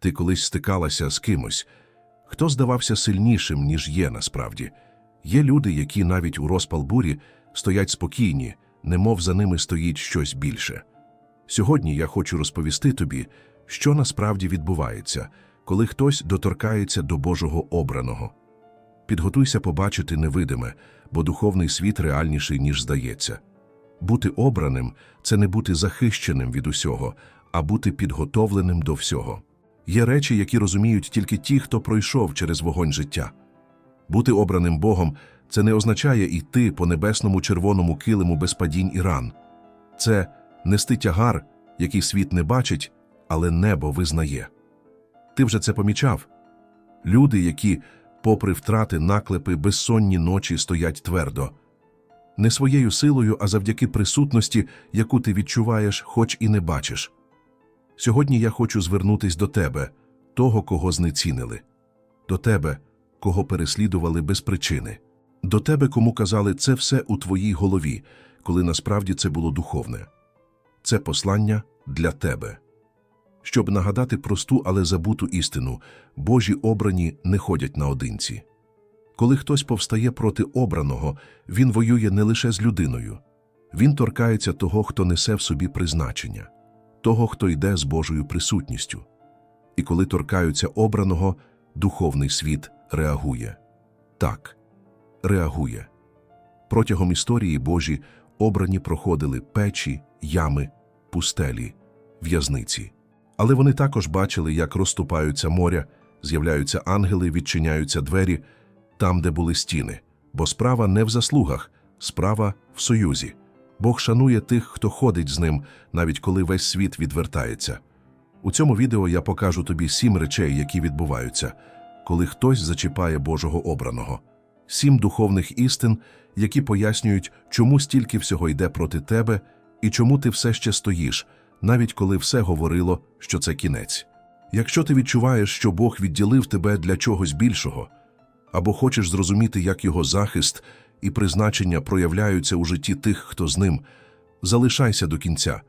Ти колись стикалася з кимось, хто здавався сильнішим, ніж є насправді. Є люди, які навіть у розпал бурі стоять спокійні, немов за ними стоїть щось більше. Сьогодні я хочу розповісти тобі, що насправді відбувається, коли хтось доторкається до Божого обраного. Підготуйся побачити невидиме, бо духовний світ реальніший, ніж здається. Бути обраним це не бути захищеним від усього, а бути підготовленим до всього. Є речі, які розуміють тільки ті, хто пройшов через вогонь життя. Бути обраним Богом це не означає йти по небесному червоному килиму без падінь і ран. Це нести тягар, який світ не бачить, але небо визнає. Ти вже це помічав? Люди, які, попри втрати, наклепи, безсонні ночі стоять твердо. Не своєю силою, а завдяки присутності, яку ти відчуваєш, хоч і не бачиш. Сьогодні я хочу звернутись до тебе, того, кого знецінили, до тебе, кого переслідували без причини, до тебе, кому казали це все у твоїй голові, коли насправді це було духовне. Це послання для тебе. Щоб нагадати просту, але забуту істину, Божі обрані не ходять наодинці. Коли хтось повстає проти обраного, він воює не лише з людиною. Він торкається того, хто несе в собі призначення, того, хто йде з Божою присутністю. І коли торкаються обраного, духовний світ реагує. Так, реагує. Протягом історії Божі обрані проходили печі, ями, пустелі, в'язниці. Але вони також бачили, як розступаються моря, з'являються ангели, відчиняються двері там, де були стіни. Бо справа не в заслугах, справа в союзі. Бог шанує тих, хто ходить з ним, навіть коли весь світ відвертається. У цьому відео я покажу тобі сім речей, які відбуваються, коли хтось зачіпає Божого обраного, сім духовних істин, які пояснюють, чому стільки всього йде проти тебе і чому ти все ще стоїш, навіть коли все говорило, що це кінець. Якщо ти відчуваєш, що Бог відділив тебе для чогось більшого, або хочеш зрозуміти, як його захист і призначення проявляються у житті тих, хто з ним, залишайся до кінця,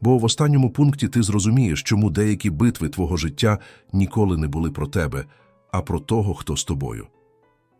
бо в останньому пункті ти зрозумієш, чому деякі битви твого життя ніколи не були про тебе, а про того, хто з тобою.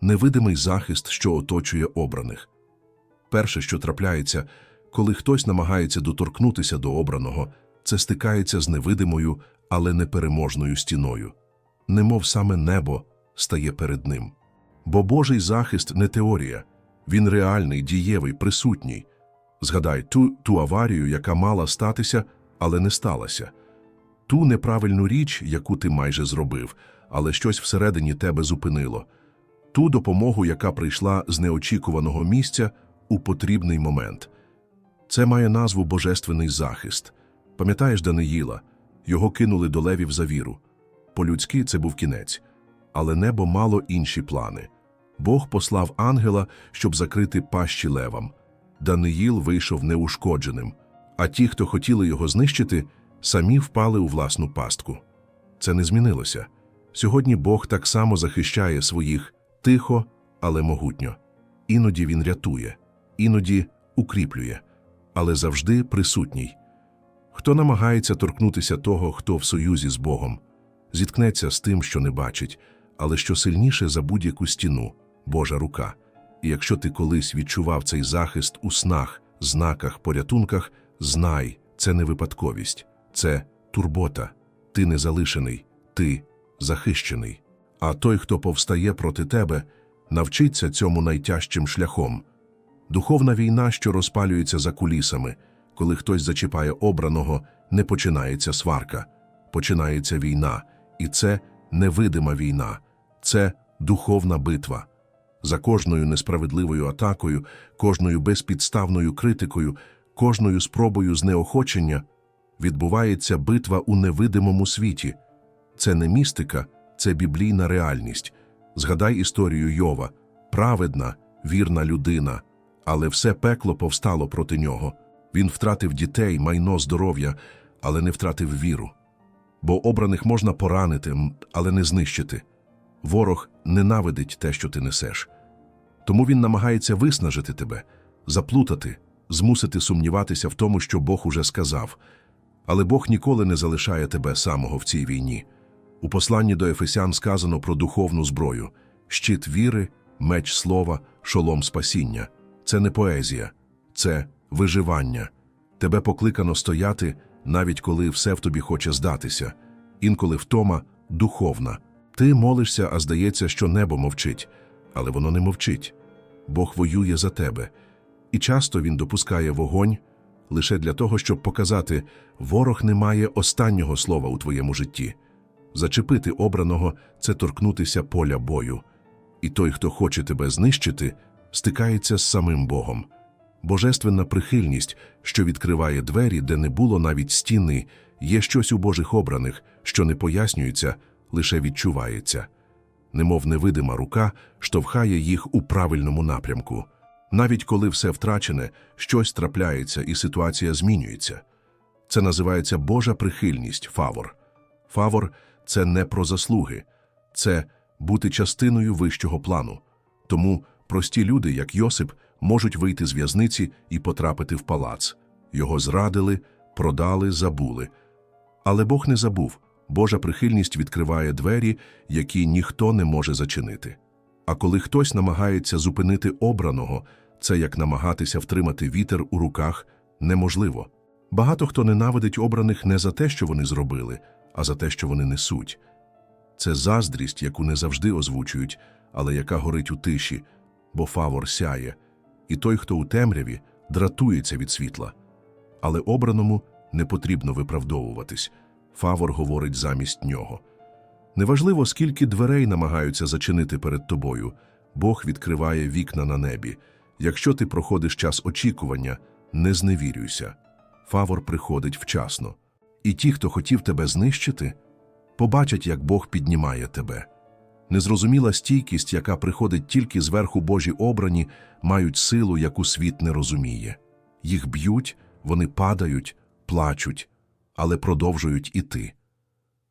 Невидимий захист, що оточує обраних. Перше, що трапляється, коли хтось намагається доторкнутися до обраного, це стикається з невидимою, але непереможною стіною. Немов саме небо стає перед ним. Бо Божий захист не теорія, він реальний, дієвий, присутній. Згадай ту, ту аварію, яка мала статися, але не сталася, ту неправильну річ, яку ти майже зробив, але щось всередині тебе зупинило, ту допомогу, яка прийшла з неочікуваного місця у потрібний момент. Це має назву Божественний захист. Пам'ятаєш Даниїла? Його кинули до левів за віру. По-людськи це був кінець, але небо мало інші плани. Бог послав ангела, щоб закрити пащі левам. Даниїл вийшов неушкодженим, а ті, хто хотіли його знищити, самі впали у власну пастку. Це не змінилося. Сьогодні Бог так само захищає своїх тихо, але могутньо. Іноді він рятує, іноді укріплює, але завжди присутній. Хто намагається торкнутися того, хто в союзі з Богом, зіткнеться з тим, що не бачить, але що сильніше за будь-яку стіну Божа рука. І якщо ти колись відчував цей захист у снах, знаках, порятунках, знай, це не випадковість, це турбота. Ти не залишений, ти захищений. А той, хто повстає проти тебе, навчиться цьому найтяжчим шляхом. Духовна війна, що розпалюється за кулісами, коли хтось зачіпає обраного, не починається сварка, починається війна, і це невидима війна, це духовна битва. За кожною несправедливою атакою, кожною безпідставною критикою, кожною спробою знеохочення відбувається битва у невидимому світі. Це не містика, це біблійна реальність. Згадай історію Йова, праведна, вірна людина, але все пекло повстало проти нього. Він втратив дітей, майно, здоров'я, але не втратив віру. Бо обраних можна поранити, але не знищити. Ворог ненавидить те, що ти несеш. Тому він намагається виснажити тебе, заплутати, змусити сумніватися в тому, що Бог уже сказав. Але Бог ніколи не залишає тебе самого в цій війні. У посланні до Ефесян сказано про духовну зброю щит віри, меч слова, шолом спасіння. Це не поезія, це виживання. Тебе покликано стояти, навіть коли все в тобі хоче здатися. Інколи втома духовна. Ти молишся, а здається, що небо мовчить, але воно не мовчить. Бог воює за тебе. І часто він допускає вогонь лише для того, щоб показати, ворог не має останнього слова у твоєму житті. Зачепити обраного це торкнутися поля бою. І той, хто хоче тебе знищити, стикається з самим Богом. Божественна прихильність, що відкриває двері, де не було навіть стіни, є щось у Божих обраних, що не пояснюється, лише відчувається. Немов невидима рука штовхає їх у правильному напрямку. Навіть коли все втрачене, щось трапляється і ситуація змінюється. Це називається Божа прихильність, фавор. Фавор це не про заслуги, це бути частиною вищого плану. Тому прості люди, як Йосип, можуть вийти з в'язниці і потрапити в палац. Його зрадили, продали, забули. Але Бог не забув. Божа прихильність відкриває двері, які ніхто не може зачинити. А коли хтось намагається зупинити обраного, це як намагатися втримати вітер у руках неможливо. Багато хто ненавидить обраних не за те, що вони зробили, а за те, що вони несуть. Це заздрість, яку не завжди озвучують, але яка горить у тиші, бо фавор сяє, і той, хто у темряві, дратується від світла. Але обраному не потрібно виправдовуватись. Фавор говорить замість нього. Неважливо, скільки дверей намагаються зачинити перед тобою, Бог відкриває вікна на небі. Якщо ти проходиш час очікування, не зневірюйся. Фавор приходить вчасно. І ті, хто хотів тебе знищити, побачать, як Бог піднімає тебе. Незрозуміла стійкість, яка приходить тільки зверху Божі обрані, мають силу, яку світ не розуміє. Їх б'ють, вони падають, плачуть, але продовжують іти.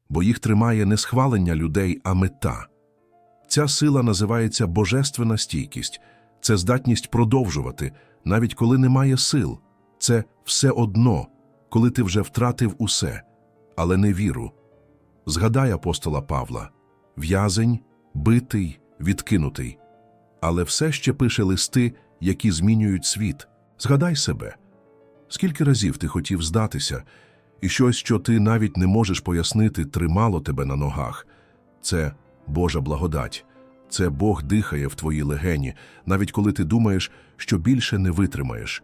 Бо їх тримає не схвалення людей, а мета. Ця сила називається божественна стійкість, це здатність продовжувати, навіть коли немає сил. Це все одно, коли ти вже втратив усе, але не віру. Згадай апостола Павла в'язень, битий, відкинутий. Але все ще пише листи, які змінюють світ. Згадай себе. Скільки разів ти хотів здатися, і щось, що ти навіть не можеш пояснити, тримало тебе на ногах. Це Божа благодать. Це Бог дихає в твої легені, навіть коли ти думаєш, що більше не витримаєш.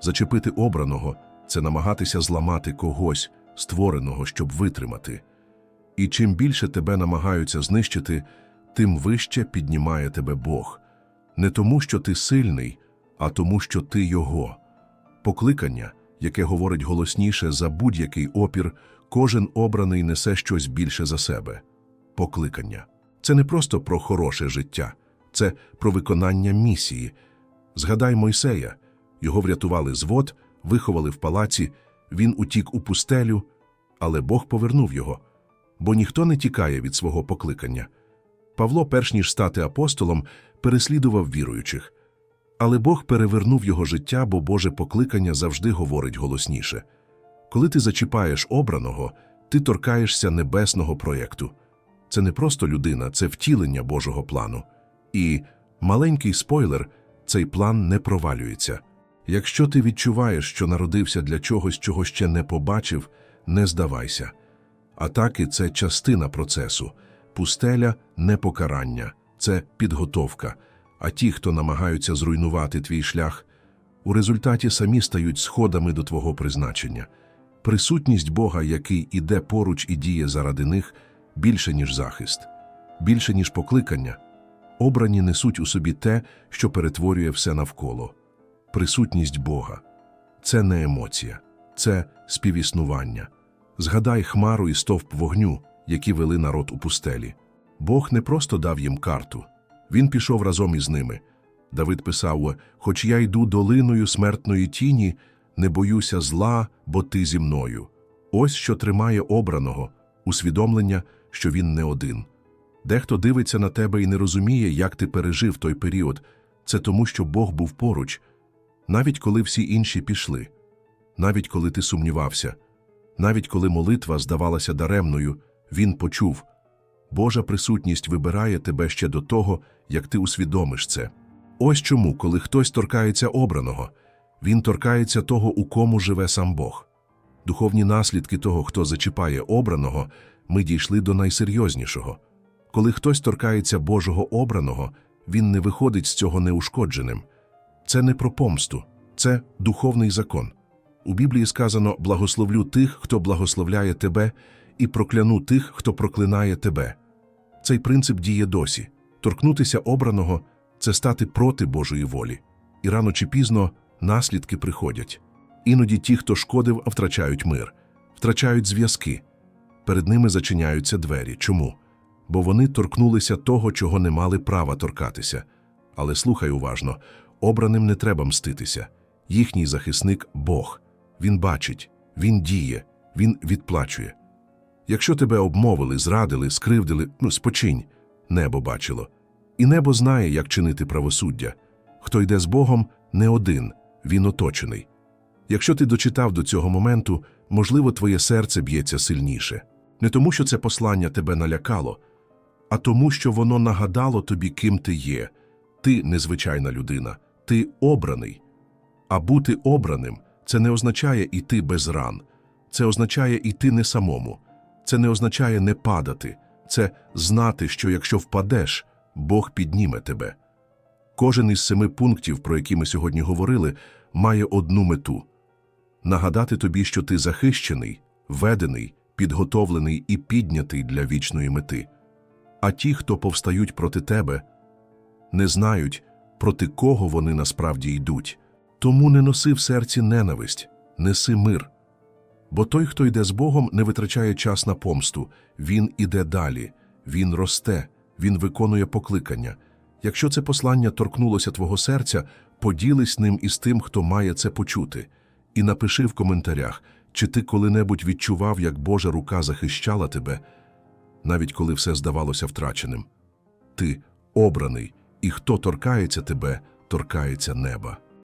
Зачепити обраного це намагатися зламати когось, створеного, щоб витримати. І чим більше тебе намагаються знищити, тим вище піднімає тебе Бог. Не тому, що ти сильний, а тому, що ти Його. Покликання, яке говорить голосніше за будь-який опір, кожен обраний несе щось більше за себе. Покликання. Це не просто про хороше життя, це про виконання місії. Згадай Мойсея. Його врятували з вод, виховали в палаці, він утік у пустелю, але Бог повернув його, бо ніхто не тікає від свого покликання. Павло, перш ніж стати апостолом, переслідував віруючих. Але Бог перевернув його життя, бо Боже покликання завжди говорить голосніше. Коли ти зачіпаєш обраного, ти торкаєшся небесного проєкту. Це не просто людина, це втілення Божого плану. І маленький спойлер цей план не провалюється. Якщо ти відчуваєш, що народився для чогось, чого ще не побачив, не здавайся. Атаки це частина процесу, пустеля не покарання, це підготовка. А ті, хто намагаються зруйнувати твій шлях, у результаті самі стають сходами до твого призначення. Присутність Бога, який іде поруч і діє заради них, більше, ніж захист, більше, ніж покликання. Обрані несуть у собі те, що перетворює все навколо. Присутність Бога це не емоція, це співіснування. Згадай хмару і стовп вогню, які вели народ у пустелі. Бог не просто дав їм карту, він пішов разом із ними. Давид писав: Хоч я йду долиною смертної тіні, не боюся зла, бо ти зі мною. Ось що тримає обраного, усвідомлення, що він не один. Дехто дивиться на тебе і не розуміє, як ти пережив той період. Це тому, що Бог був поруч, навіть коли всі інші пішли, навіть коли ти сумнівався, навіть коли молитва здавалася даремною, він почув, Божа присутність вибирає тебе ще до того, як ти усвідомиш це. Ось чому, коли хтось торкається обраного, він торкається того, у кому живе сам Бог. Духовні наслідки того, хто зачіпає обраного, ми дійшли до найсерйознішого. Коли хтось торкається Божого обраного, він не виходить з цього неушкодженим. Це не про помсту, це духовний закон. У Біблії сказано «благословлю тих, хто благословляє тебе, і прокляну тих, хто проклинає тебе». Цей принцип діє досі. Торкнутися обраного – це стати проти Божої волі. І рано чи пізно наслідки приходять. Іноді ті, хто шкодив, втрачають мир, втрачають зв'язки. Перед ними зачиняються двері. Чому? Бо вони торкнулися того, чого не мали права торкатися. Але слухай уважно, обраним не треба мститися. Їхній захисник – Бог. Він бачить, він діє, він відплачує. Якщо тебе обмовили, зрадили, скривдили, ну, спочинь, небо бачило. І небо знає, як чинити правосуддя. Хто йде з Богом, не один, він оточений. Якщо ти дочитав до цього моменту, можливо, твоє серце б'ється сильніше. Не тому, що це послання тебе налякало, а тому, що воно нагадало тобі, ким ти є. Ти незвичайна людина, ти обраний. А бути обраним це не означає іти без ран, це означає іти не самому, це не означає не падати, це знати, що якщо впадеш, Бог підніме тебе. Кожен із семи пунктів, про які ми сьогодні говорили, має одну мету нагадати тобі, що ти захищений, ведений, підготовлений і піднятий для вічної мети. А ті, хто повстають проти тебе, не знають, проти кого вони насправді йдуть. Тому не носи в серці ненависть, неси мир. Бо той, хто йде з Богом, не витрачає час на помсту, він іде далі, він росте, він виконує покликання. Якщо це послання торкнулося твого серця, поділись ним із тим, хто має це почути. І напиши в коментарях, чи ти коли-небудь відчував, як Божа рука захищала тебе, навіть коли все здавалося втраченим. Ти обраний, і хто торкається тебе, торкається неба.